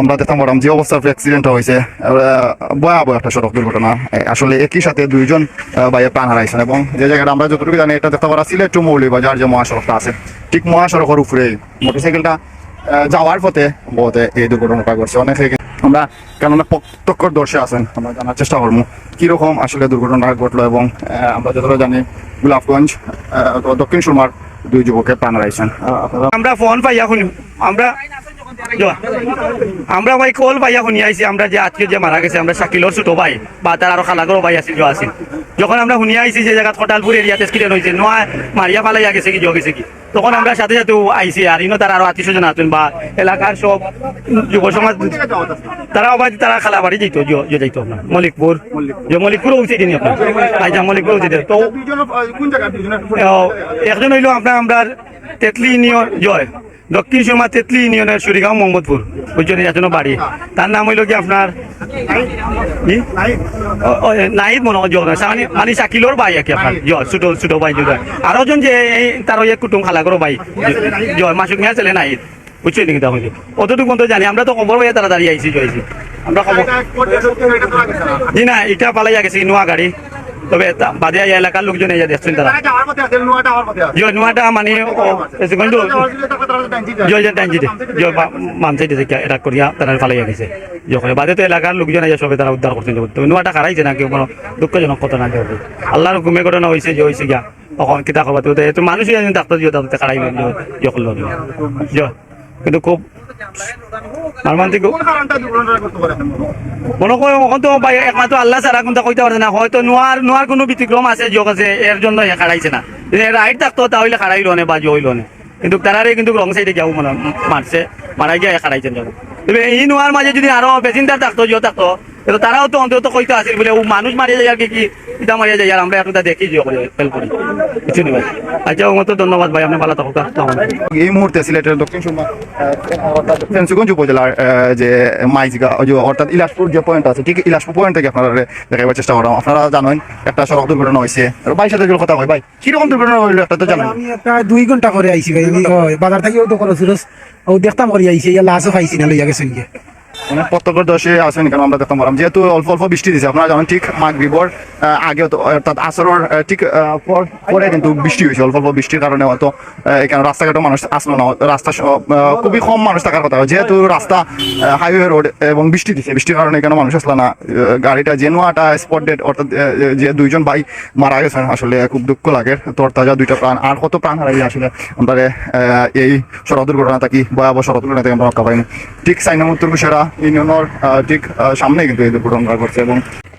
আমরা দেখতাম পারলাম যে অবস্থার অ্যাক্সিডেন্ট হয়েছে ভয়াবহ একটা সড়ক দুর্ঘটনা। আসলে একই সাথে দুইজন ভাইয়ের প্রাণ হারাইছেন এবং যে জায়গাটা আমরা যতটুকু জানি, এটা দেখতে পারা সিলেট টু মৌলিবাজার যে মহাসড়কটা আছে, ঠিক মহাসড়কের উপরে। মোটরসাইকেলটা যাওয়ার পথে বোধে এই দুর্ঘটনাটা ঘটছে। অনেক আমরা কেননা প্রত্যক্ষদর্শী আছেন, আমরা জানার চেষ্টা করব, কীরকম আসলে দুর্ঘটনা ঘটলো এবং আমরা যতটা জানি, গোলাপগঞ্জ দক্ষিণ সুরমার দুই যুবকের প্রাণ হারাইছেন। আমরা ফোন পাইয়া শুনি আমরা আমরা ভাই কল পাইয়া শুনি আইছি আমরা যে আত্মীয় যে মারা গেছে আমরা শাকিলর ছোট ভাই বা তার আরও খালাগরও ভাই আছিল যে আছিল যখন আমরা শুনি আইছি যে জায়গা খটালপুর এরিয়াতে স্কিডেন হয়েছে নোয়া মারিয়া ফালাইয়া গেছে কি জো গেছে কি তখন আমরা সাথে সাথে আইছি আর ইনো তার আরও আত্মীয় স্বজন আছেন বা এলাকার সব যুব সমাজ তারা আবার তারা খালা বাড়ি যেত যাইতো আপনার মলিকপুর। যে মলিকপুর উঠে দিন আপনার। আচ্ছা মলিকপুর উঠে দিন তো একজন হইল আপনার আমরা তেতলি ইউনিয়ন জয়। দক্ষিণ সুরমা তেতলি ইউনিয়নের সুরিগাঁও মোহাম্মদপুর। বুঝছেন এজন্য বাড়ি। তার নাম হইল কি আপনার? নাহিদ মনে হয় মানে শাকিলোর ভাই আর কি আপনার। জয় ছোট ছোট ভাই জয় আরও জন যে এই তার ওই কুটুম খালা করো ভাই। জয় মাসুক মিয়া ছেলে নাহিদ। বুঝছেন নাকি তখন অতটুকু পর্যন্ত জানি। আমরা তো খবর পাইয়া তারা দাঁড়িয়ে আইসি জয়ছি আমরা খবর জি না এটা পালাইয়া গেছে নোয়া গাড়ি তবে তা- বাদে এই এলাকার লোকজন এই দেখছেন তারা। জয় নোয়াটা মানে কিন্তু জয় যে টাইম জিতে জয় মান সাইডে থেকে এটা করিয়া তারা ফালাইয়া গেছে। যখন বাদে তো এলাকার লোকজন এই যে সবে তারা উদ্ধার করছেন। তবে নোয়াটা খারাইছে না কেউ কোনো দুঃখজনক ঘটনা কেউ আল্লাহর হুকুমে ঘটনা হয়েছে যে হয়েছে গিয়া। তখন কিতা খবর তো মানুষই ডাক্তার জিও তাদের করল জয়। কিন্তু খুব আল্লাহ ছাড়া কোনটা না। হয়তো নোয়ার নোয়ার কোনো ব্যতিক্রম আছে যোগ আছে এর জন্য নে। কিন্তু তারারে কিন্তু রং সাইডে যাও মানে মারছে মারাই গিয়ে যেন তবে এই নোয়ার মাঝে যদি আরও পেসেঞ্জার থাকতো জিও থাকতো তারাও তো অন্তত কইতে আসিল বলে মানুষ মারিয়ে যায় আর কি কি ইটা মারিয়ে যায় আর আমরা একটা দেখি যে করে করি কিছু নেই ভাই আচ্ছা ও মতো ধন্যবাদ ভাই আপনি ভালো থাকুক এই মুহূর্তে সিলেটের দক্ষিণ সুরমা অর্থাৎ উপজেলার যে মাইজগা অর্থাৎ ইলাসপুর যে পয়েন্ট আছে ঠিক ইলাসপুর পয়েন্ট থেকে আপনারা দেখাবার চেষ্টা করলাম আপনারা জানেন একটা সড়ক দুর্ঘটনা হয়েছে। ভাই সাথে কথা হয় ভাই কীরকম দুর্ঘটনা হইল একটা তো জানেন? আমি একটা দুই ঘণ্টা করে আইছি ভাই বাজার থেকে তো খরচ ও দেখতাম করে আইছি লাশও খাইছি না লইয়া গেছেন গিয়ে মানে প্রত্যক্ষদর্শী আছেন কেন আমরা দেখতে পারলাম। যেহেতু অল্প অল্প বৃষ্টি দিছে আপনারা জানেন ঠিক মাগরিবর আগে তো, অর্থাৎ আসরের ঠিক পরে কিন্তু বৃষ্টি হয়েছে, অল্প অল্প বৃষ্টির কারণে হয়তো এখানে রাস্তাঘাটও মানুষ আসলো না, রাস্তা খুবই কম মানুষ থাকার কথা। যেহেতু রাস্তা হাইওয়ে রোড এবং বৃষ্টি দিছে বৃষ্টির কারণে এখানে মানুষ আসলো না গাড়িটা জেনুয়াটা স্পট ডেট অর্থাৎ যে দুইজন ভাই মারা গেছেন, আসলে খুব দুঃখ লাগে তোর তাজা দুইটা প্রাণ, আর কত প্রাণ হারাইলে আসলে আমরা এই সড়ক দুর্ঘটনা থাকি ভয়াবহ সড়ক দুর্ঘটনা থেকে আমরা রক্ষা পাইনি। ঠিক সাইনাম উত্তর কুশেরা ইউনিয়নের ঠিক সামনে কিন্তু এই দুর্ঘটনা ঘটছে এবং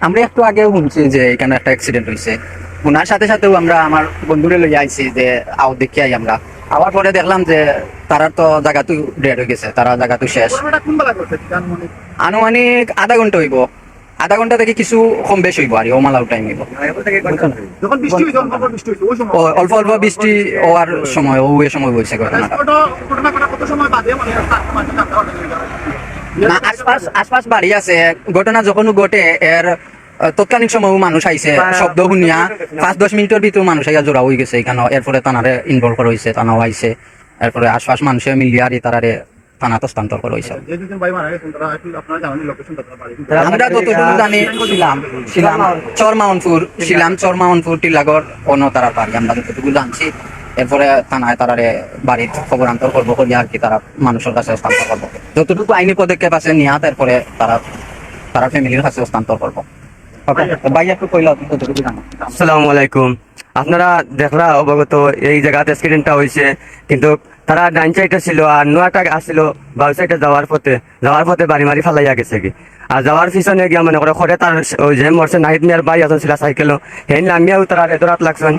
আমরা একটু আগেও শুনছি যে এখানে একটা অ্যাক্সিডেন্ট হয়েছে। শোনার সাথে সাথেও আমরা আমার বন্ধুরে লইয়া আইছি যে আও দেখি আই আমরা। আবার পরে দেখলাম যে তারা তো জায়গাতো ডেড হয়ে গেছে তারা জায়গাতো শেষ। আনুমানিক আধা ঘণ্টা হইব। আধা ঘণ্টা থেকে কিছু কম বেশ হইব আর ওমালাও টাইম হইব। যখন বৃষ্টি হয়েছে অল্প অল্প বৃষ্টি হওয়ার সময় ও সময় হয়েছে ঘটনাটা। না আশপাশ আশপাশ বাড়ি আছে। ঘটনা যখন ঘটে এর তৎকালীন সময় মানুষ আইছে শব্দ শুনিয়া। পাঁচ দশ মিনিটের ভিতর মানুষ আইয়া জোড়া হয়ে গেছে এখানে এরপরে তানারে ইনভলভ করা হয়েছে তানাও আইছে। এরপরে আশপাশ মানুষে মিলিয়ে আর তারারে থানাত হস্তান্তর করা হয়েছে আমরা যতটুকু জানি ছিলাম ছিলাম চরমাউনপুর ছিলাম চরমাউনপুর টিলাগড় অন্য তারা বাড়ি আমরা যতটুকু জানছি। এরপরে থানায় তারারে বাড়ির খবরান্তর করব করি আর কি তারা মানুষের কাছে হস্তান্তর করব। যতটুকু আইনি পদক্ষেপ আছে নিয়া তারপরে তারা তারা ফ্যামিলির কাছে হস্তান্তর করব। আসসালামু আলাইকুম। আপনারা অবগত এই জায়গাতে অ্যাক্সিডেন্টটা হয়েছে কিন্তু তারা ডাইন সাইডে ছিল আর নোয়াটা আসছিল বাউ সাইডে যাওয়ার পথে। যাওয়ার পথে বাড়ি মারি ফালাইয়া গেছে কি। আর যাওয়ার পিছনে গিয়া মনে করে খরে তার ওই যে মরছে নাহিদ মিয়ার বাই এখন ছিল সাইকেলও। হেন লামিয়াও তারা এদরাত লাগছেন।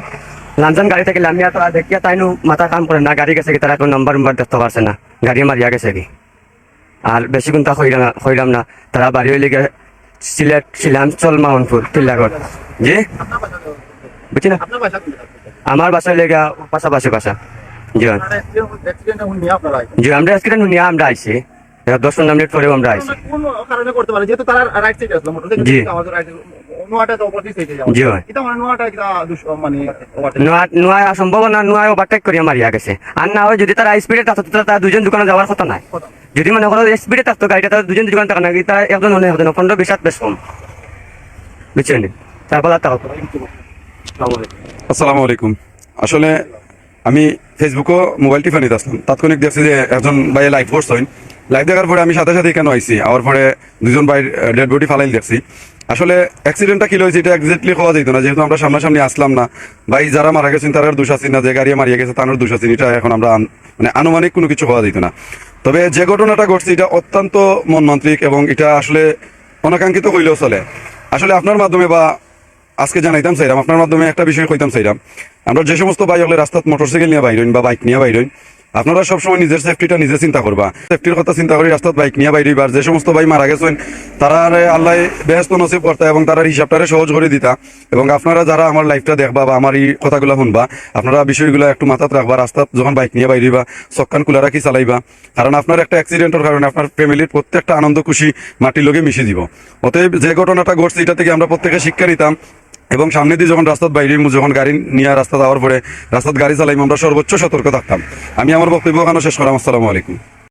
লামজান গাড়ি থেকে লামিয়া তারা দেখিয়া তাইনু মাথা কাম করে না গাড়ি গেছে কি তারা কোনো নাম্বার নাম্বার দেখতে পারছে না। গাড়ি মারিয়া গেছে কি। আর বেশি কোনটা হইলাম না হইলাম না। তারা বাড়ি হইলে গিয়ে সিলেট শিলাম চল মাউনপুর টিল্লাগড় জি? বুঝছি না আমার বাসা লেগা পাশাপাশি বাসা জি জি আমরা অ্যাক্সিডেন্ট নিয়ে আমরা আইছি। এবার দশ পনেরো মিনিট পরেও আমরা আইছি। মোটরসাইকেল জি। নোয়াটা তো অপোজিট এটা মানে নোয়াটা কিটা মানে overtake। নোয়া নোয়া সম্ভাবনা নোয়া ওভারটেক করিয়া মারিয়া গেছে। আর না হয় যদি তারা স্পিডে থাকতো তারা দুজন দোকানে যাওয়ার কথা নাই। যদি মনে করো স্পিডে থাকতো গাড়িটা তাহলে দুজন দোকানে থাকা নাকি তারা একজন হলে একজন পনেরো বিশ হাত বেশ কম। বুঝছেন? তারপর আর টাকা আসসালামু আলাইকুম। আসলে আমি ফেসবুকও মোবাইল টিফানিতে আসলাম। তাৎক্ষণিক দেখছি যে একজন ভাই লাইভ পোস্ট হইন লাইভ দেখার পরে আমি সাথে সাথে কেন আইছি? আওয়ার পরে দুজন ভাই ডেড বডি ফালাইল দেখছি। আসলে অ্যাক্সিডেন্টটা কি হয়েছে, এটা এক্স্যাক্টলি হওয়া যেত না। যেহেতু আমরা সামনাসামনি আসলাম না, ভাই যারা মারা গেছেন তার দোষ আছেন না, যে গাড়ি মারিয়া গেছে তার দোষ আছেন এটা এখন আমরা মানে আনুমানিক কোনো কিছু হওয়া যেত না। তবে যে ঘটনাটা ঘটছে, এটা অত্যন্ত মনমান্ত্রিক এবং এটা আসলে অনাকাঙ্ক্ষিত হইলেও চলে। আসলে আপনার মাধ্যমে বা আজকে জানাইতাম চাইলাম আপনার মাধ্যমে একটা বিষয় কইতাম চাইলাম আমরা যে সমস্ত ভাই হলে রাস্তাত মোটরসাইকেল নিয়ে বাইরেন বা বাইক নিয়ে বাইরেন আপনারা সবসময় নিজের সেফটিটা নিজে চিন্তা করবা। সেফটির কথা চিন্তা করি রাস্তাত বাইক নিয়ে বাইরে যে সমস্ত ভাই মারা গেছেন, তারা আল্লাহ বেহস্ত নসিব করতা এবং তারা হিসাবটারে সহজ করে দিতা। এবং আপনারা যারা আমার লাইফটা দেখবা বা আমার এই কথাগুলো শুনবা, আপনারা বিষয়গুলো একটু মাথাত রাখবা, রাস্তাত যখন বাইক নিয়ে বাইরিবা চক্কান কুলা রাখি চালাইবা। কারণ আপনার একটা অ্যাক্সিডেন্টের কারণে আপনার ফ্যামিলির প্রত্যেকটা আনন্দ খুশি মাটির লগে মিশে দিব। অতএব যে ঘটনাটা ঘটছে, এটা থেকে আমরা প্রত্যেকে শিক্ষা নিতাম। এবং সামনে দিয়ে যখন রাস্তার বাইরে যখন গাড়ি নিয়ে রাস্তা যাওয়ার পরে রাস্তার গাড়ি চালাইম, আমরা সর্বোচ্চ সতর্ক থাকতাম। আমি আমার বক্তব্য ওখানে শেষ করাম। আসসালামু আলাইকুম।